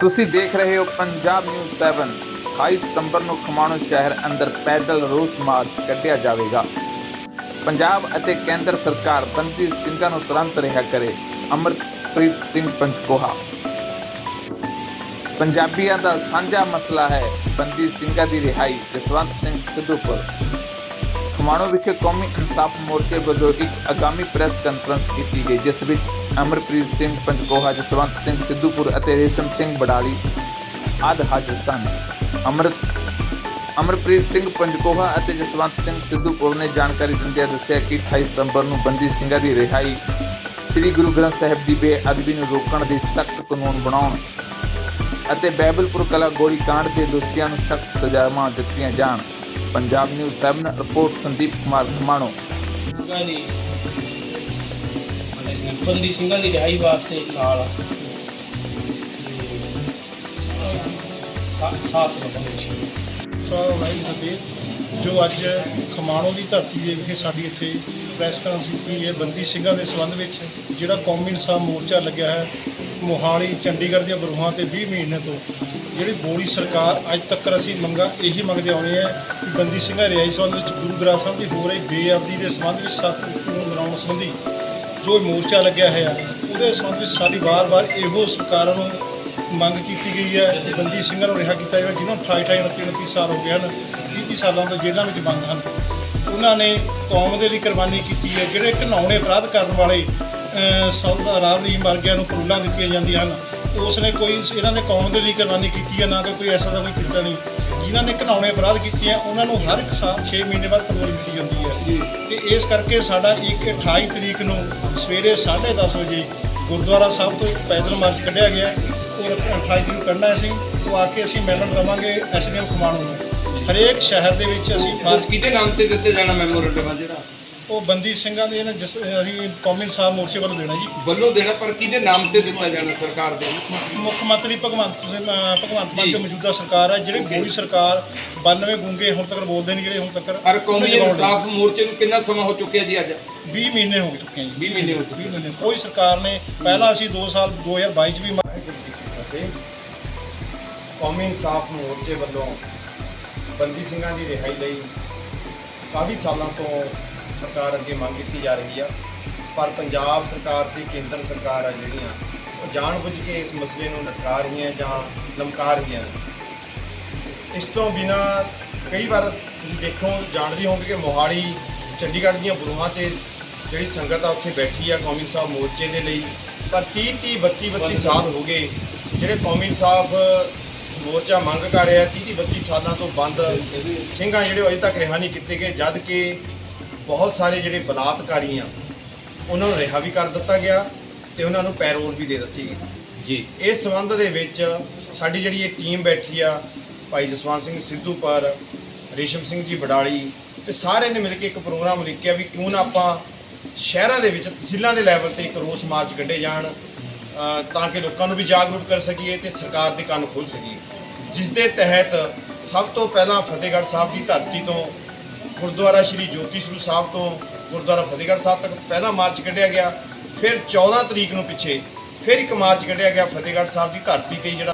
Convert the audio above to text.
ਤੁਸੀਂ ਦੇਖ ਰਹੇ ਹੋ ਪੰਜਾਬ ਨਿਊਜ਼ 7 28 ਸਤੰਬਰ ਨੂੰ ਖਮਾਣੋ ਸ਼ਹਿਰ ਅੰਦਰ ਪੈਦਲ ਰੋਸ ਮਾਰਚ ਕੱਢਿਆ ਜਾਵੇਗਾ। ਪੰਜਾਬ ਅਤੇ ਕੇਂਦਰ ਸਰਕਾਰ ਬੰਦੀ ਸਿੰਘਾਂ ਨੂੰ ਤੁਰੰਤ ਰਿਹਾ ਕਰੇ, ਅਮਰਪ੍ਰੀਤ ਸਿੰਘ ਪੰਚਕੋਹਾ। ਪੰਜਾਬੀਆਂ ਦਾ ਸਾਂਝਾ ਮਸਲਾ ਹੈ ਬੰਦੀ ਸਿੰਘਾਂ ਦੀ ਰਿਹਾਈ, ਜਸਵੰਤ ਸਿੰਘ ਸਿੱਧੂਪੁਰ। ਖਮਾਣੋ ਵਿਖੇ ਕੌਮੀ ਇਨਸਾਫ ਮੋਰਚੇ ਵੱਲੋਂ ਇੱਕ ਆਗਾਮੀ ਪ੍ਰੈਸ ਕਾਨਫਰੰਸ ਕੀਤੀ ਗਈ, ਜਿਸ ਵਿੱਚ ਅਮਰਪ੍ਰੀਤ ਸਿੰਘ ਪੰਜਕੋਹਾ, ਜਸਵੰਤ ਸਿੰਘ ਸਿੱਧੂਪੁਰ ਅਤੇ ਰੇਸ਼ਮ ਸਿੰਘ ਬਡਾਲੀ ਆਦਿ ਹਾਜ਼ਰ ਸਨ। ਅਮਰਤ, ਅਮਰਪ੍ਰੀਤ ਸਿੰਘ ਪੰਜਕੋਹਾ ਅਤੇ ਜਸਵੰਤ ਸਿੰਘ ਸਿੱਧੂਪੁਰ ਨੇ ਜਾਣਕਾਰੀ ਦਿੰਦਿਆਂ ਦੱਸਿਆ ਕਿ 28 ਸਤੰਬਰ ਨੂੰ ਬੰਦੀ ਸਿੰਘਾਂ ਦੀ ਰਿਹਾਈ ਸ੍ਰੀ ਗੁਰੂ ਗ੍ਰੰਥ ਸਾਹਿਬ ਦੀ ਬੇਅਦਬੀ ਨੂੰ ਰੋਕਣ ਦੇ ਸਖਤ ਕਾਨੂੰਨ ਬਣਾਉਣ ਅਤੇ ਬੈਬਲਪੁਰ ਕਲਾ ਗੋਲੀ ਕਾਂਡ ਦੇ ਦੋਸ਼ੀਆਂ ਨੂੰ ਸਖਤ ਸਜ਼ਾਵਾਂ ਦਿੱਤੀਆਂ ਜਾਣ। Punjab news 7 report Sandeep Kumar Khamano. ਸਿੰਘਾਂ ਦੀ ਬੰਦੀ ਸਿੰਘਾਂ ਦੀ ਰਿਹਾਈ ਵਾਸਤੇ ਨਾਲ ਸਾ- ਸਾਥ ਸੀ ਸੋ ਵਾਹਿਗੁਰੂ ਫਤਿਹ ਜੋ ਅੱਜ ਖਮਾਣੋ ਦੀ ਧਰਤੀ ਦੇ ਵਿਖੇ ਸਾਡੀ ਇੱਥੇ ਪ੍ਰੈਸ ਕਾਨਫਰੰਸ ਹੋਈ ਹੈ। ਬੰਦੀ ਸਿੰਘਾਂ ਦੇ ਸੰਬੰਧ ਵਿੱਚ ਜਿਹੜਾ ਕੌਮੀ ਇਨਸਾਫ ਮੋਰਚਾ ਲੱਗਿਆ ਹੈ, ਮੋਹਾਲੀ, ਚੰਡੀਗੜ੍ਹ ਦੀਆਂ ਬਰੂਹਾਂ ਤੇ 20 ਮਹੀਨੇ ਤੋਂ ਜਿਹੜੀ ਬੋੜੀ ਸਰਕਾਰ ਅੱਜ ਤੱਕ ਅਸੀਂ ਮੰਗਾਂ, ਇਹੀ ਮੰਗਦੇ ਆਉਣੇ ਆ ਕਿ ਬੰਦੀ ਸਿੰਘਾਂ ਰਿਹਾਈ ਸੰਬੰਧ ਵਿੱਚ ਗੁਰੂ ਗ੍ਰੰਥ ਸਾਹਿਬ ਦੀ ਹੋ ਰਹੀ ਬੇਅਬਦੀ ਦੇ ਸੰਬੰਧ ਵਿੱਚ ਸੱਤ ਕਾਨੂੰਨ ਬਣਾਉਣ ਸੰਬੰਧੀ ਜੋ ਮੋਰਚਾ ਲੱਗਿਆ ਹੈ ਉਹਦੇ ਸੰਬੰਧ ਵਿੱਚ ਸਾਡੀ ਵਾਰ-ਵਾਰ ਇਹੋ ਸਰਕਾਰਾਂ ਨੂੰ ਮੰਗ ਕੀਤੀ ਗਈ ਹੈ ਕਿ ਬੰਦੀ ਸਿੰਘਾਂ ਨੂੰ ਰਿਹਾ ਕੀਤਾ ਜਾਵੇ ਜਿਨ੍ਹਾਂ ਨੂੰ 28 28 29 29 ਸਾਲ ਹੋ ਗਏ ਹਨ 30 30 ਸਾਲਾਂ ਤੋਂ ਜੇਲ੍ਹਾਂ ਵਿੱਚ ਬੰਦ ਹਨ। ਉਹਨਾਂ ਨੇ ਕੌਮ ਦੇ ਲਈ ਕੁਰਬਾਨੀ ਕੀਤੀ ਹੈ ਜਿਹੜੇ ਘਿਨਾਉਣੇ ਅਪਰਾਧ ਕਰਨ ਵਾਲੇ ਸੌਦਾ ਰਾਵਲੀ ਵਰਗਿਆਂ ਨੂੰ ਪਰੂਲਾਂ ਦਿੱਤੀਆਂ ਜਾਂਦੀਆਂ ਹਨ। ਉਸ ਨੇ ਕੋਈ ਇਹਨਾਂ ਨੇ ਕੌਮ ਦੇ ਲਈ ਕੁਰਬਾਨੀ ਕੀਤੀ ਹੈ ਨਾ ਕਿ ਕੋਈ ਐਸਾ ਦਾ ਕੋਈ ਕੀਤਾ ਨਹੀਂ। ਜਿਨ੍ਹਾਂ ਨੇ ਘਿਨਾਉਣੇ ਅਪਰਾਧ ਕੀਤੇ ਆ ਉਹਨਾਂ ਨੂੰ ਹਰ ਇੱਕ ਸਾਲ 6 ਮਹੀਨੇ ਬਾਅਦ ਪਰੋਲ ਦਿੱਤੀ ਜਾਂਦੀ ਹੈ। ਤੇ ਇਸ ਕਰਕੇ ਸਾਡਾ ਇੱਕ 28 ਤਰੀਕ ਨੂੰ ਸਵੇਰੇ 10:30 ਵਜੇ ਗੁਰਦੁਆਰਾ ਸਾਹਿਬ ਤੋਂ ਪੈਦਲ ਮਾਰਚ ਕੱਢਿਆ ਗਿਆ ਔਰ 28 ਤਰੀਕ ਨੂੰ ਕੱਢਣਾ ਅਸੀਂ ਉਹ ਆ ਕੇ ਅਸੀਂ ਮਿਲਣ ਦਵਾਂਗੇ ਐਸਡੀਐਮ ਖਮਾਣੋ ਨੂੰ। ਹਰੇਕ ਸ਼ਹਿਰ ਦੇ ਵਿੱਚ ਅਸੀਂ ਮਾਰਚ ਕਿਹਦੇ ਨਾਮ ਤੇ ਦਿੱਤੇ ਜਾਣਾ ਮੈਮੋਰੰਡਮ ਆ ਜਿਹੜਾ? ਉਹ ਬੰਦੀ ਸਿੰਘਾਂ ਦੇ ਨਾ ਜਿਸ ਅਸੀਂ ਕੌਮੀ ਇਨਸਾਫ ਮੋਰਚੇ ਵੱਲੋਂ ਦੇਣਾ ਜੀ। ਵੱਲੋਂ ਦੇਣਾ ਪਰ ਕਿਹਦੇ ਨਾਮ ਤੇ ਦਿੱਤਾ ਜਾਣਾ ਸਰਕਾਰ ਦੇ? ਮੁੱਖ ਮੰਤਰੀ ਭਗਵੰਤ ਸਿੰਘ ਭਗਵੰਤ ਮਾਨ ਦੀ ਮੌਜੂਦਾ ਸਰਕਾਰ ਹੈ ਜਿਹੜੀ ਗੋਲੀ ਸਰਕਾਰ 92 ਗੁੰਗੇ ਹੁਣ ਤੱਕ ਬੋਲਦੇ ਨਹੀਂ ਜਿਹੜੇ ਹੁਣ ਤੱਕ ਪਰ ਕੌਮੀ। ਇਨਸਾਫ ਮੋਰਚੇ ਨੂੰ ਕਿੰਨਾ ਸਮਾਂ ਹੋ ਚੁੱਕਿਆ ਜੀ ਅੱਜ? 20 ਮਹੀਨੇ ਹੋ ਚੁੱਕੇ ਜੀ। 20 ਮਹੀਨੇ ਹੋ ਚੁੱਕੇ। 20 ਮਹੀਨੇ। ਕੋਈ ਸਰਕਾਰ ਨੇ ਪਹਿਲਾਂ ਅਸੀਂ 2 ਸਾਲ 2022 ਚ ਵੀ ਮ- ਵਾਹਿਗੁਰੂ ਜੀ ਕੀ ਫਤਿਹ ਕੌਮੀ ਇਨਸਾਫ ਮੋਰਚੇ ਵੱਲੋਂ ਬੰਦੀ ਸਿੰਘਾਂ ਦੀ ਰਿਹਾਈ ਲਈ ਕਾਫੀ ਸਾਲਾਂ ਤੋਂ ਸਰਕਾਰ ਅੱਗੇ ਮੰਗ ਕੀਤੀ ਜਾ ਰਹੀ ਆ ਪਰ ਪੰਜਾਬ ਸਰਕਾਰ ਤੇ ਕੇਂਦਰ ਸਰਕਾਰ ਆ ਜਿਹੜੀਆਂ ਉਹ ਜਾਣਬੁੱਝ ਕੇ ਇਸ ਮਸਲੇ ਨੂੰ ਲਟਕਾ ਰਹੀਆਂ ਜਾਂ ਲਮਕਾ ਰਹੀਆਂ ਇਸ ਤੋਂ ਬਿਨਾ ਕਈ ਵਾਰ ਤੁਸੀਂ ਦੇਖੋ ਜਾਣਦੇ ਹੋਵੋਗੇ ਕਿ ਮੋਹਾਲੀ ਚੰਡੀਗੜ੍ਹ ਦੀਆਂ ਬਰੂਹਾਂ ਤੇ ਜਿਹੜੀ ਸੰਗਤ ਆ ਉੱਥੇ ਬੈਠੀ ਆ ਕੌਮੀ ਇਨਸਾਫ ਮੋਰਚੇ ਦੇ ਲਈ ਪਰ 30 30 32 32 ਸਾਲ ਹੋ ਗਏ ਜਿਹੜੇ ਕੌਮੀ ਇਨਸਾਫ ਮੋਰਚਾ ਮੰਗ ਕਰ ਰਿਹਾ 30 32 ਸਾਲਾਂ ਤੋਂ ਬੰਦ ਸਿੰਘਾਂ ਜਿਹੜੇ ਅਜੇ ਤੱਕ ਰਿਹਾ ਨਹੀਂ ਕੀਤੇ ਗਏ ਜਦ ਕਿ ਬਹੁਤ ਸਾਰੇ ਜਿਹੜੇ ਬਲਾਤਕਾਰੀ ਆ ਉਹਨਾਂ ਨੂੰ ਰਿਹਾ ਵੀ ਕਰ ਦਿੱਤਾ ਗਿਆ ਤੇ ਉਹਨਾਂ ਨੂੰ ਪੈਰੋਲ ਵੀ ਦੇ ਦਿੱਤੀ ਗਈ। ਜੀ। ਇਸ ਸੰਬੰਧ ਦੇ ਵਿੱਚ ਸਾਡੀ ਜਿਹੜੀ ਇਹ ਟੀਮ ਬੈਠੀ ਆ ਭਾਈ ਜਸਵੰਤ ਸਿੰਘ ਸਿੱਧੂ ਪਰ ਰੇਸ਼ਮ ਸਿੰਘ ਜੀ ਬਡਾਲੀ ਤੇ ਸਾਰਿਆਂ ਨੇ ਮਿਲ ਕੇ ਇੱਕ ਪ੍ਰੋਗਰਾਮ ਲਿਖਿਆ ਵੀ ਕਿਉਂ ਨਾ ਆਪਾਂ ਸ਼ਹਿਰਾਂ ਦੇ ਵਿੱਚ ਤਹਿਸੀਲਾਂ ਦੇ ਲੈਵਲ ਤੇ ਇੱਕ ਰੋਸ ਮਾਰਚ ਕੱਢੇ ਜਾਣ ਤਾਂ ਕਿ ਲੋਕਾਂ ਨੂੰ ਵੀ ਜਾਗਰੂਕ ਕਰ ਸਕੀਏ ਤੇ ਸਰਕਾਰ ਦੇ ਕੰਨ ਖੋਲ ਸਕੀਏ। ਜਿਸ ਦੇ ਤਹਿਤ ਸਭ ਤੋਂ ਪਹਿਲਾਂ ਫਤਿਹਗੜ੍ਹ ਸਾਹਿਬ ਦੀ ਧਰਤੀ ਤੋਂ ਗੁਰਦੁਆਰਾ ਸ਼੍ਰੀ ਜੋਤੀ ਸਰੂਪ ਸਾਹਿਬ ਤੋਂ ਗੁਰਦੁਆਰਾ ਫਤਿਹਗੜ੍ਹ ਸਾਹਿਬ ਤੱਕ ਪਹਿਲਾ ਮਾਰਚ ਕੱਢਿਆ ਗਿਆ, ਫਿਰ 14 ਤਰੀਕ ਨੂੰ ਪਿੱਛੇ, ਫਿਰ ਇੱਕ ਮਾਰਚ ਕੱਢਿਆ ਗਿਆ ਫਤਿਹਗੜ੍ਹ ਸਾਹਿਬ ਦੀ ਧਰਤੀ ਤੇ ਜਿਹੜਾ